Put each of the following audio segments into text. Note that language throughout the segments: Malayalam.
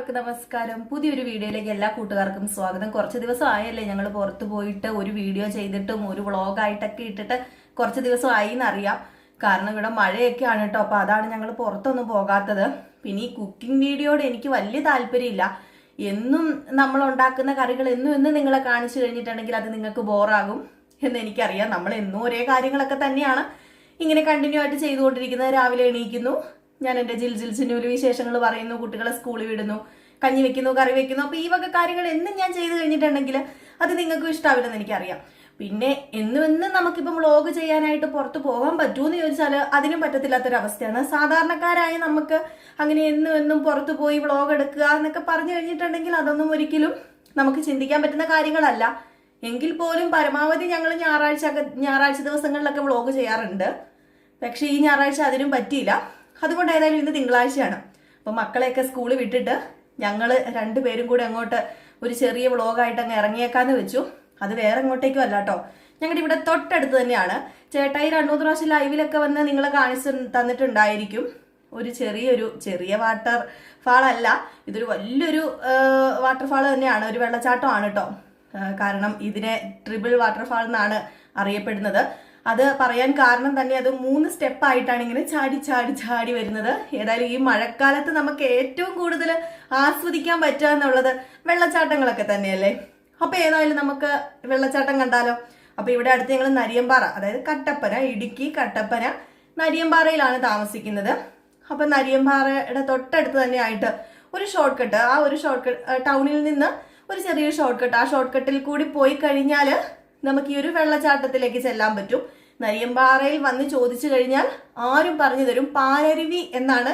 എല്ലാവർക്കും നമസ്കാരം. പുതിയൊരു വീഡിയോയിലേക്ക് എല്ലാ കൂട്ടുകാർക്കും സ്വാഗതം. കുറച്ച് ദിവസം ആയല്ലേ ഞങ്ങൾ പുറത്തു പോയിട്ട് ഒരു വീഡിയോ ചെയ്തിട്ടും ഒരു വ്ളോഗായിട്ടൊക്കെ ഇട്ടിട്ട് കുറച്ച് ദിവസം ആയി എന്നറിയാം കാരണം ഇവിടെ മഴയൊക്കെയാണ് കേട്ടോ. അപ്പൊ അതാണ് ഞങ്ങൾ പുറത്തൊന്നും പോകാത്തത്. പിന്നെ ഈ കുക്കിംഗ് വീഡിയോയോട് എനിക്ക് വലിയ താല്പര്യമില്ല. എന്നും നമ്മൾ ഉണ്ടാക്കുന്ന കറികൾ എന്നും എന്നും നിങ്ങളെ കാണിച്ചു കഴിഞ്ഞിട്ടുണ്ടെങ്കിൽ അത് നിങ്ങൾക്ക് ബോറാകും എന്ന് എനിക്കറിയാം. നമ്മൾ എന്നും ഒരേ കാര്യങ്ങളൊക്കെ തന്നെയാണ് ഇങ്ങനെ കണ്ടിന്യൂ ആയിട്ട് ചെയ്തുകൊണ്ടിരിക്കുന്നത്. രാവിലെ എണീക്കുന്നു. ഞാൻ എന്റെ ജിൽ ജിൽ ചിന്നൂര് വിശേഷങ്ങൾ പറയുന്നു കുട്ടികളെ സ്കൂളിൽ വിടുന്നു കഞ്ഞി വെക്കുന്നു കറി വെക്കുന്നു അപ്പൊ ഈ വക കാര്യങ്ങൾ എന്നും ഞാൻ ചെയ്തു കഴിഞ്ഞിട്ടുണ്ടെങ്കിൽ അത് നിങ്ങൾക്കും ഇഷ്ടാവില്ലെന്ന് എനിക്കറിയാം. പിന്നെ എന്നും എന്നും നമുക്കിപ്പം വ്ളോഗ് ചെയ്യാനായിട്ട് പുറത്ത് പോകാൻ പറ്റുമെന്ന് ചോദിച്ചാൽ അതിനും പറ്റത്തില്ലാത്തൊരവസ്ഥയാണ്. സാധാരണക്കാരായ നമുക്ക് അങ്ങനെ എന്നും എന്നും പുറത്ത് പോയി വ്ളോഗ് എടുക്കുക എന്നൊക്കെ പറഞ്ഞു കഴിഞ്ഞിട്ടുണ്ടെങ്കിൽ അതൊന്നും ഒരിക്കലും നമുക്ക് ചിന്തിക്കാൻ പറ്റുന്ന കാര്യങ്ങളല്ല. എങ്കിൽ പോലും പരമാവധി ഞങ്ങൾ ഞായറാഴ്ച ഞായറാഴ്ച ദിവസങ്ങളിലൊക്കെ വ്ളോഗ് ചെയ്യാറുണ്ട്. പക്ഷേ ഈ ഞായറാഴ്ച അതിനും പറ്റിയില്ല. അതുകൊണ്ട് ഏതായാലും ഇന്ന് തിങ്കളാഴ്ചയാണ്. അപ്പൊ മക്കളെയൊക്കെ സ്കൂളിൽ വിട്ടിട്ട് ഞങ്ങൾ രണ്ടുപേരും കൂടെ അങ്ങോട്ട് ഒരു ചെറിയ വ്ളോഗായിട്ട് അങ്ങ് ഇറങ്ങിയേക്കാന്ന് വെച്ചു. അത് വേറെ എങ്ങോട്ടേക്കും അല്ല കേട്ടോ ഞങ്ങളുടെ ഇവിടെ തൊട്ടടുത്ത് തന്നെയാണ്. ചേട്ടായി രണ്ടു മൂന്ന് പ്രാവശ്യം ലൈവിലൊക്കെ വന്ന് നിങ്ങളെ കാണിച്ചു തന്നിട്ടുണ്ടായിരിക്കും. ഒരു ചെറിയൊരു ചെറിയ വാട്ടർ ഫാൾ അല്ല ഇതൊരു വലിയൊരു വാട്ടർഫാൾ തന്നെയാണ്. ഒരു വെള്ളച്ചാട്ടമാണ് കേട്ടോ കാരണം ഇതിനെ ട്രിപ്പിൾ വാട്ടർഫാൾ എന്നാണ് അറിയപ്പെടുന്നത്. അത് പറയാൻ കാരണം തന്നെ അത് മൂന്ന് സ്റ്റെപ്പായിട്ടാണ് ഇങ്ങനെ ചാടി ചാടി ചാടി വരുന്നത്. ഏതായാലും ഈ മഴക്കാലത്ത് നമുക്ക് ഏറ്റവും കൂടുതൽ ആസ്വദിക്കാൻ പറ്റുക എന്നുള്ളത് വെള്ളച്ചാട്ടങ്ങളൊക്കെ തന്നെയല്ലേ? അപ്പൊ ഏതായാലും നമുക്ക് വെള്ളച്ചാട്ടം കണ്ടാലോ? അപ്പൊ ഇവിടെ അടുത്ത് ഞങ്ങൾ നരിയമ്പാറ അതായത് കട്ടപ്പന ഇടുക്കി കട്ടപ്പന നരിയമ്പാറയിലാണ് താമസിക്കുന്നത്. അപ്പൊ നരിയമ്പാറയുടെ തൊട്ടടുത്ത് തന്നെ ആയിട്ട് ഒരു ഷോർട്ട് കട്ട് ആ ഒരു ഷോർട്ട് കട്ട് ടൗണിൽ നിന്ന് ഒരു ചെറിയൊരു ഷോർട്ട് കട്ട് ആ ഷോർട്ട് കട്ടിൽ കൂടി പോയി കഴിഞ്ഞാൽ നമുക്ക് ഈ ഒരു വെള്ളച്ചാട്ടത്തിലേക്ക് ചെല്ലാൻ പറ്റും. നരിയമ്പാറയിൽ വന്ന് ചോദിച്ചു കഴിഞ്ഞാൽ ആരും പറഞ്ഞു തരും. പാലരുവി എന്നാണ്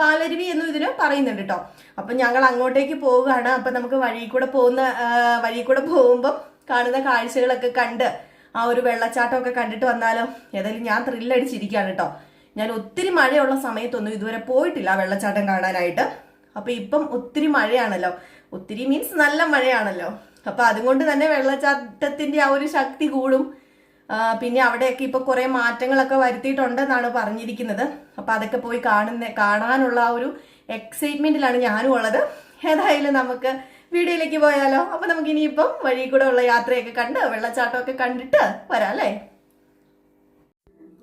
പാലരുവി എന്നും ഇതിന് പറയുന്നുണ്ട് കേട്ടോ അപ്പൊ ഞങ്ങൾ അങ്ങോട്ടേക്ക് പോവുകയാണ്. അപ്പൊ നമുക്ക് വഴി കൂടെ പോകുന്ന വഴി കൂടെ പോകുമ്പോൾ കാണുന്ന കാഴ്ചകളൊക്കെ കണ്ട് ആ ഒരു വെള്ളച്ചാട്ടമൊക്കെ കണ്ടിട്ട് വന്നാലോ? ഏതായാലും ഞാൻ ത്രില്ലടിച്ചിരിക്കുകയാണ് കേട്ടോ ഞാൻ ഒത്തിരി മഴയുള്ള സമയത്തൊന്നും ഇതുവരെ പോയിട്ടില്ല വെള്ളച്ചാട്ടം കാണാനായിട്ട്. അപ്പൊ ഇപ്പം ഒത്തിരി മഴയാണല്ലോ. ഒത്തിരി മീൻസ് നല്ല മഴയാണല്ലോ. അപ്പൊ അതുകൊണ്ട് തന്നെ വെള്ളച്ചാട്ടത്തിന്റെ ആ ഒരു ശക്തി കൂടും. പിന്നെ അവിടെയൊക്കെ ഇപ്പൊ കുറെ മാറ്റങ്ങളൊക്കെ വരുത്തിയിട്ടുണ്ടെന്നാണ് പറഞ്ഞിരിക്കുന്നത്. അപ്പോൾ അതൊക്കെ പോയി കാണുന്ന കാണാനുള്ള ഒരു എക്സൈറ്റ്മെന്റിലാണ് ഞാനും ഉള്ളത്. ഏതായാലും നമുക്ക് വീഡിയോയിലേക്ക് പോയാലോ? അപ്പോൾ നമുക്ക് ഇനിയിപ്പം വഴി കൂടെ ഉള്ള യാത്രയൊക്കെ കണ്ട് വെള്ളച്ചാട്ടമൊക്കെ കണ്ടിട്ട് വരാം അല്ലേ?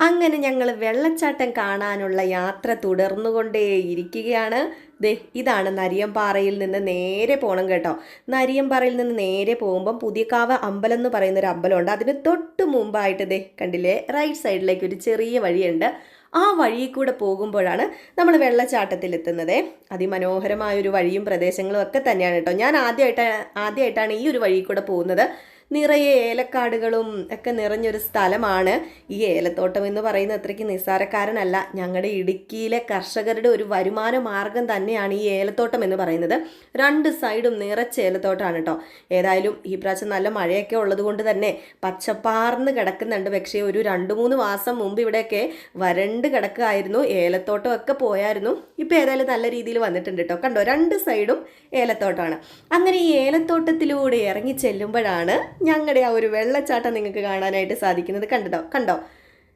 അങ്ങനെ ഞങ്ങൾ വെള്ളച്ചാട്ടം കാണാനുള്ള യാത്ര തുടർന്നുകൊണ്ടേയിരിക്കുകയാണ്. ദേ ഇതാണ് നരിയമ്പാറയിൽ നിന്ന് നേരെ പോകണം കേട്ടോ. നരിയമ്പാറയിൽ നിന്ന് നേരെ പോകുമ്പം പുതിയക്കാവ് അമ്പലം എന്ന് പറയുന്ന ഒരു അമ്പലമുണ്ട്. അതിന് തൊട്ട് മുമ്പായിട്ട് ദേ കണ്ടില്ലേ? റൈറ്റ് സൈഡിലേക്ക് ഒരു ചെറിയ വഴിയുണ്ട്. ആ വഴിയിൽ കൂടെ പോകുമ്പോഴാണ് നമ്മൾ വെള്ളച്ചാട്ടത്തിൽ എത്തുന്നത് അതിമനോഹരമായ ഒരു വഴിയും പ്രദേശങ്ങളും ഒക്കെ തന്നെയാണ് കേട്ടോ. ഞാൻ ആദ്യമായിട്ട് ആദ്യമായിട്ടാണ് ഈ ഒരു വഴിയിൽ കൂടെ പോകുന്നത്. നിറയെ ഏലക്കാടുകളും ഒക്കെ നിറഞ്ഞൊരു സ്ഥലമാണ് ഈ ഏലത്തോട്ടം എന്ന് പറയുന്ന അത്രയ്ക്ക് നിസ്സാരക്കാരനല്ല. ഞങ്ങളുടെ ഇടുക്കിയിലെ കർഷകരുടെ ഒരു വരുമാന മാർഗം തന്നെയാണ് ഈ ഏലത്തോട്ടം എന്ന് പറയുന്നത്. രണ്ട് സൈഡും നിറച്ച ഏലത്തോട്ടമാണ് കേട്ടോ ഏതായാലും ഈ പ്രാവശ്യം നല്ല മഴയൊക്കെ ഉള്ളതുകൊണ്ട് തന്നെ പച്ചപ്പാർന്ന് കിടക്കുന്നുണ്ട്. പക്ഷേ ഒരു രണ്ട് മൂന്ന് മാസം മുമ്പ് ഇവിടെയൊക്കെ വരണ്ട് കിടക്കുമായിരുന്നു ഏലത്തോട്ടം ഒക്കെ പോയായിരുന്നു. ഇപ്പം ഏതായാലും നല്ല രീതിയിൽ വന്നിട്ടുണ്ട് കേട്ടോ കണ്ടോ? രണ്ട് സൈഡും ഏലത്തോട്ടമാണ് അങ്ങനെ ഈ ഏലത്തോട്ടത്തിലൂടെ ഇറങ്ങി ചെല്ലുമ്പോഴാണ് ഞങ്ങളുടെ ആ ഒരു വെള്ളച്ചാട്ടം നിങ്ങൾക്ക് കാണാനായിട്ട് സാധിക്കുന്നത് കണ്ടോ കണ്ടോ?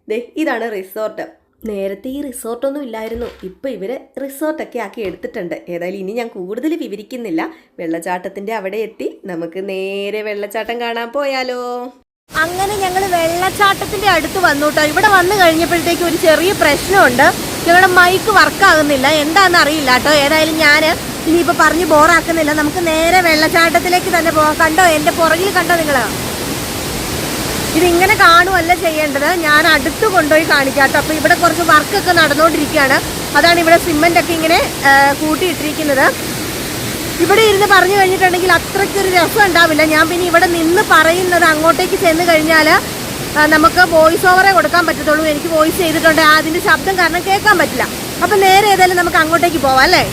ദേ ഇതാണ് റിസോർട്ട്. നേരത്തെ ഈ റിസോർട്ടൊന്നും ഇല്ലായിരുന്നു. ഇപ്പം ഇവർ റിസോർട്ടൊക്കെ ആക്കി എടുത്തിട്ടുണ്ട്. ഏതായാലും ഇനി ഞാൻ കൂടുതൽ വിവരിക്കുന്നില്ല. വെള്ളച്ചാട്ടത്തിന്റെ അവിടെ എത്തി നമുക്ക് നേരെ വെള്ളച്ചാട്ടം കാണാൻ പോയാലോ. അങ്ങനെ ഞങ്ങൾ വെള്ളച്ചാട്ടത്തിന്റെ അടുത്ത് വന്നു കേട്ടോ. ഇവിടെ വന്നു കഴിഞ്ഞപ്പോഴത്തേക്ക് ഒരു ചെറിയ പ്രശ്നമുണ്ട്. ഞങ്ങളുടെ മൈക്ക് വർക്ക് ആകുന്നില്ല. എന്താണെന്ന് അറിയില്ല കേട്ടോ. ഏതായാലും ഞാൻ ഇനിയിപ്പോൾ പറഞ്ഞ് ബോറാക്കുന്നില്ല. നമുക്ക് നേരെ വെള്ളച്ചാട്ടത്തിലേക്ക് തന്നെ പോകാം കണ്ടോ? എന്റെ പുറകിൽ കണ്ടോ നിങ്ങൾ ഇതിങ്ങനെ കാണുമല്ല ചെയ്യേണ്ടത്. ഞാൻ അടുത്ത് കൊണ്ടുപോയി കാണിക്കാം അപ്പോൾ ഇവിടെ കുറച്ച് വർക്കൊക്കെ നടന്നുകൊണ്ടിരിക്കുകയാണ് അതാണ് ഇവിടെ സിമെന്റ് ഒക്കെ ഇങ്ങനെ കൂട്ടിയിട്ടിരിക്കുന്നത്. ഇവിടെ ഇരുന്ന് പറഞ്ഞു കഴിഞ്ഞിട്ടുണ്ടെങ്കിൽ അത്രയ്ക്കൊരു രസം ഉണ്ടാവില്ല. ഞാൻ പിന്നെ ഇവിടെ നിന്ന് പറയുന്നത് അങ്ങോട്ടേക്ക് ചെന്ന് കഴിഞ്ഞാൽ നമുക്ക് വോയിസ് ഓവറേ കൊടുക്കാൻ പറ്റത്തുള്ളൂ. എനിക്ക് വോയിസ് ചെയ്തിട്ടുണ്ട്. അതിന്റെ ശബ്ദം കാരണം കേൾക്കാൻ പറ്റില്ല. അപ്പം നേരെ ഏതായാലും നമുക്ക് അങ്ങോട്ടേക്ക് പോവാം അല്ലേ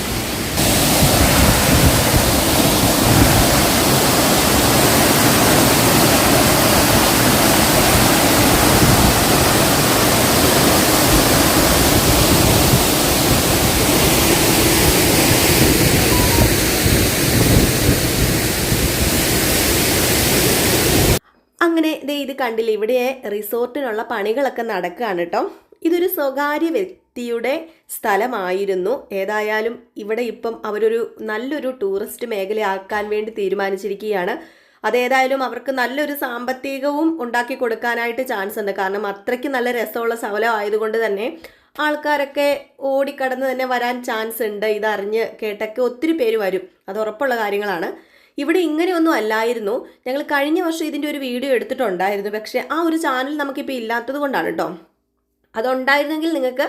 അങ്ങനെ ദേ ഇത് കണ്ടില്ലേ ഇവിടെ റിസോർട്ടിനുള്ള പണികളൊക്കെ നടക്കുകയാണ് കേട്ടോ. ഇതൊരു സ്വകാര്യ വ്യ- വ്യക്തിയുടെ സ്ഥലമായിരുന്നു. ഏതായാലും ഇവിടെ ഇപ്പം അവരൊരു നല്ലൊരു ടൂറിസ്റ്റ് മേഖലയാക്കാൻ വേണ്ടി തീരുമാനിച്ചിരിക്കുകയാണ്. അതേതായാലും അവർക്ക് നല്ലൊരു സാമ്പത്തികവും ഉണ്ടാക്കി കൊടുക്കാനായിട്ട് ചാൻസ് ഉണ്ട്. കാരണം അത്രയ്ക്ക് നല്ല രസമുള്ള സ്ഥലം ആയതുകൊണ്ട് തന്നെ ആൾക്കാരൊക്കെ ഓടിക്കടന്ന് തന്നെ വരാൻ ചാൻസ് ഉണ്ട്. ഇതറിഞ്ഞ് കേട്ടൊക്കെ ഒത്തിരി പേര് വരും. അത് ഉറപ്പുള്ള കാര്യങ്ങളാണ്. ഇവിടെ ഇങ്ങനെയൊന്നും അല്ലായിരുന്നു. ഞങ്ങൾ കഴിഞ്ഞ വർഷം ഇതിന്റെ ഒരു വീഡിയോ എടുത്തിട്ടുണ്ടായിരുന്നു. പക്ഷേ ആ ഒരു ചാനൽ നമുക്കിപ്പോൾ ഇല്ലാത്തത് കൊണ്ടാണ് കേട്ടോ അതുണ്ടായിരുന്നെങ്കിൽ നിങ്ങൾക്ക്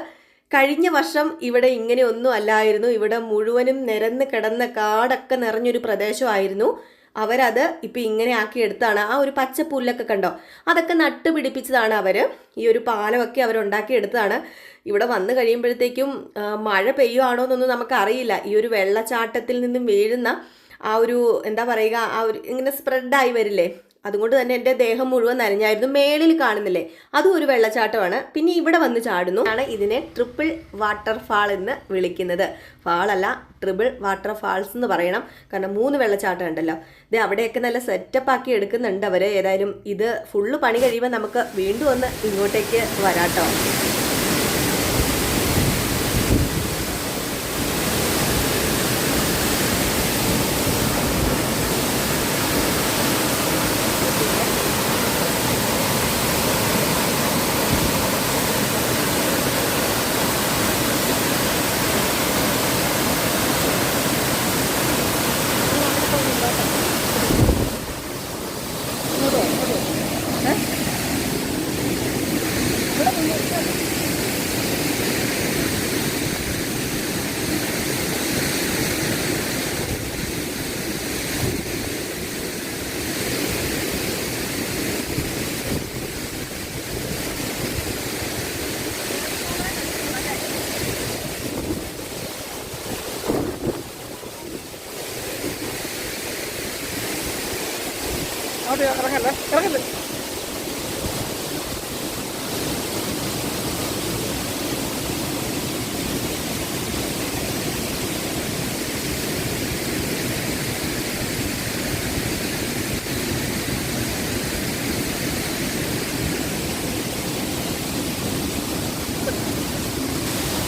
കഴിഞ്ഞ വർഷം ഇവിടെ ഇങ്ങനെയൊന്നും അല്ലായിരുന്നു. ഇവിടെ മുഴുവനും നിരന്ന് കിടന്ന കാടൊക്കെ നിറഞ്ഞൊരു പ്രദേശമായിരുന്നു. അവരത് ഇപ്പം ഇങ്ങനെ ആക്കി എടുത്താണ്. ആ ഒരു പച്ച പുല്ലൊക്കെ കണ്ടോ? അതൊക്കെ നട്ട് പിടിപ്പിച്ചതാണ് അവർ ഈ ഒരു പാലമൊക്കെ അവരുണ്ടാക്കി എടുത്തതാണ്. ഇവിടെ വന്നു കഴിയുമ്പോഴത്തേക്കും മഴ പെയ്യുവാണോ എന്നൊന്നും നമുക്കറിയില്ല. ഈ ഒരു വെള്ളച്ചാട്ടത്തിൽ നിന്നും വീഴുന്ന ആ ഒരു എന്താ പറയുക ആ ഒരു ഇങ്ങനെ സ്പ്രെഡായി വരില്ലേ? അതുകൊണ്ട് തന്നെ എന്റെ ദേഹം മുഴുവൻ നനഞ്ഞായിരുന്നു മേളിൽ കാണുന്നില്ലേ? അതും ഒരു വെള്ളച്ചാട്ടമാണ്. പിന്നെ ഇവിടെ വന്ന് ചാടുന്നു. ആണ് ഇതിനെ ട്രിപ്പിൾ വാട്ടർഫാൾ എന്ന് വിളിക്കുന്നത്. ഫാളല്ല ട്രിപ്പിൾ വാട്ടർ ഫാൾസ് എന്ന് പറയണം. കാരണം മൂന്ന് വെള്ളച്ചാട്ടം ഉണ്ടല്ലോ. ഇത് അവിടെയൊക്കെ നല്ല സെറ്റപ്പ് ആക്കി എടുക്കുന്നുണ്ട് അവർ ഏതായാലും ഇത് ഫുള്ള് പണി കഴിയുമ്പോൾ നമുക്ക് വീണ്ടും ഒന്ന് ഇങ്ങോട്ടേക്ക് വരാട്ടോ. ഇറങ്ങല്ലേ? ഇറങ്ങല്ലേ?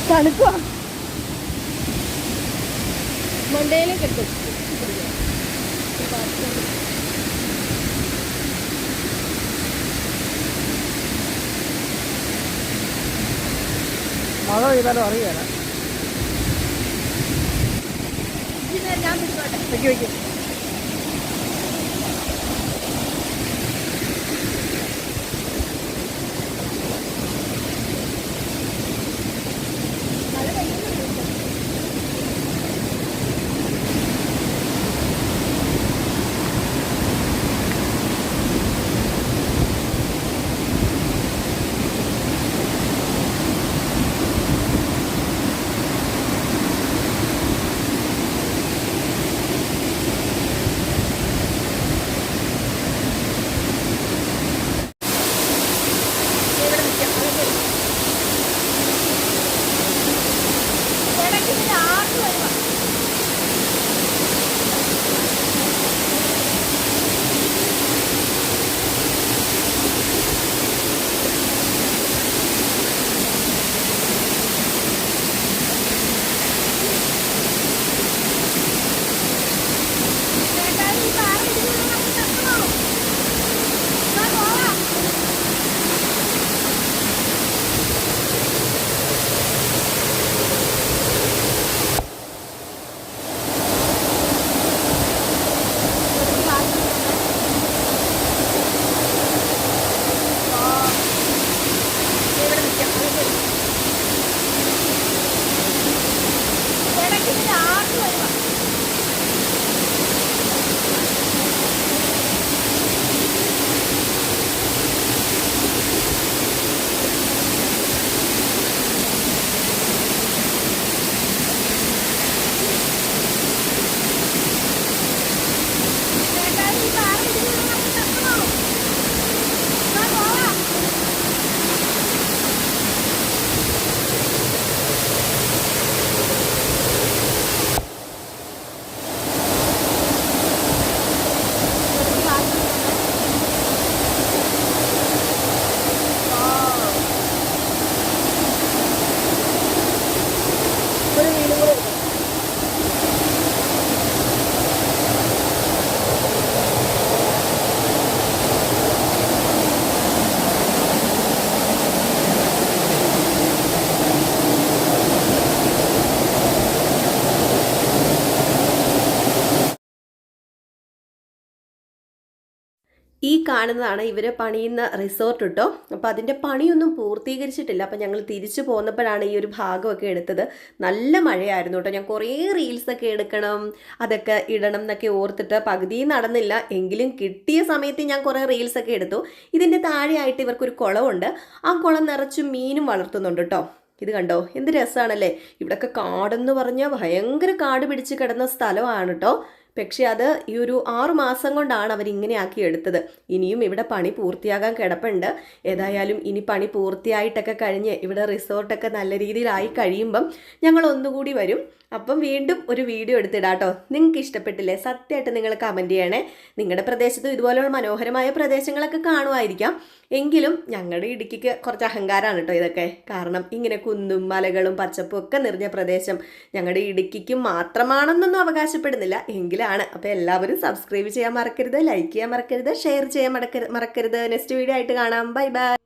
തണുക്കുവാ മണ്ടയിലേക്ക് എത്തും മഴ പെയ്താലും അറിയാല. ഞാൻ വെക്കി. ഈ കാണുന്നതാണ് ഇവർ പണിയുന്ന റിസോർട്ട് കേട്ടോ അപ്പോൾ അതിന്റെ പണിയൊന്നും പൂർത്തീകരിച്ചിട്ടില്ല. അപ്പോൾ ഞങ്ങൾ തിരിച്ചു പോന്നപ്പോഴാണ് ഈ ഒരു ഭാഗമൊക്കെ എടുത്തത്. നല്ല മഴയായിരുന്നു കേട്ടോ ഞാൻ കുറേ റീൽസൊക്കെ എടുക്കണം അതൊക്കെ ഇടണം എന്നൊക്കെ ഓർത്തിട്ട് പകുതി നടന്നില്ല. എങ്കിലും കിട്ടിയ സമയത്ത് ഞാൻ കുറേ റീൽസൊക്കെ എടുത്തു. ഇതിന്റെ താഴെയായിട്ട് ഇവർക്കൊരു കുളമുണ്ട് ആ കുളം നിറച്ച് മീനും വളർത്തുന്നുണ്ട് കേട്ടോ ഇത് കണ്ടോ? എന്ത് രസമാണല്ലേ ഇവിടെയൊക്കെ കാടെന്ന് പറഞ്ഞാൽ ഭയങ്കര കാട് പിടിച്ച് കിടന്ന സ്ഥലമാണ് കേട്ടോ പക്ഷെ അത് ഈ ഒരു ആറു മാസം കൊണ്ടാണ് അവരിങ്ങനെ ആക്കി എടുത്തത്. ഇനിയും ഇവിടെ പണി പൂർത്തിയാകാൻ കിടപ്പുണ്ട്. ഏതായാലും ഇനി പണി പൂർത്തിയായിട്ടൊക്കെ കഴിഞ്ഞ് ഇവിടെ റിസോർട്ടൊക്കെ നല്ല രീതിയിലായി കഴിയുമ്പം ഞങ്ങൾ ഒന്നുകൂടി വരും. അപ്പം വീണ്ടും ഒരു വീഡിയോ എടുത്തിടാട്ടോ നിങ്ങൾക്ക് ഇഷ്ടപ്പെട്ടില്ലേ സത്യമായിട്ട് നിങ്ങൾ കമന്റ് ചെയ്യണേ. നിങ്ങളുടെ പ്രദേശത്തും ഇതുപോലെയുള്ള മനോഹരമായ പ്രദേശങ്ങളൊക്കെ കാണുമായിരിക്കാം. എങ്കിലും ഞങ്ങളുടെ ഇടുക്കിക്ക് കുറച്ച് അഹങ്കാരമാണ് കേട്ടോ ഇതൊക്കെ. കാരണം ഇങ്ങനെ കുന്നും മലകളും പച്ചപ്പും ഒക്കെ നിറഞ്ഞ പ്രദേശം ഞങ്ങളുടെ ഇടുക്കിക്ക് മാത്രമാണെന്നൊന്നും അവകാശപ്പെടുന്നില്ല. എങ്കിലാണ്. അപ്പോൾ എല്ലാവരും സബ്സ്ക്രൈബ് ചെയ്യാൻ മറക്കരുത് ലൈക്ക് ചെയ്യാൻ മറക്കരുത് ഷെയർ ചെയ്യാൻ മറക്കരുത്. നെക്സ്റ്റ് വീഡിയോ ആയിട്ട് കാണാം. Bye bye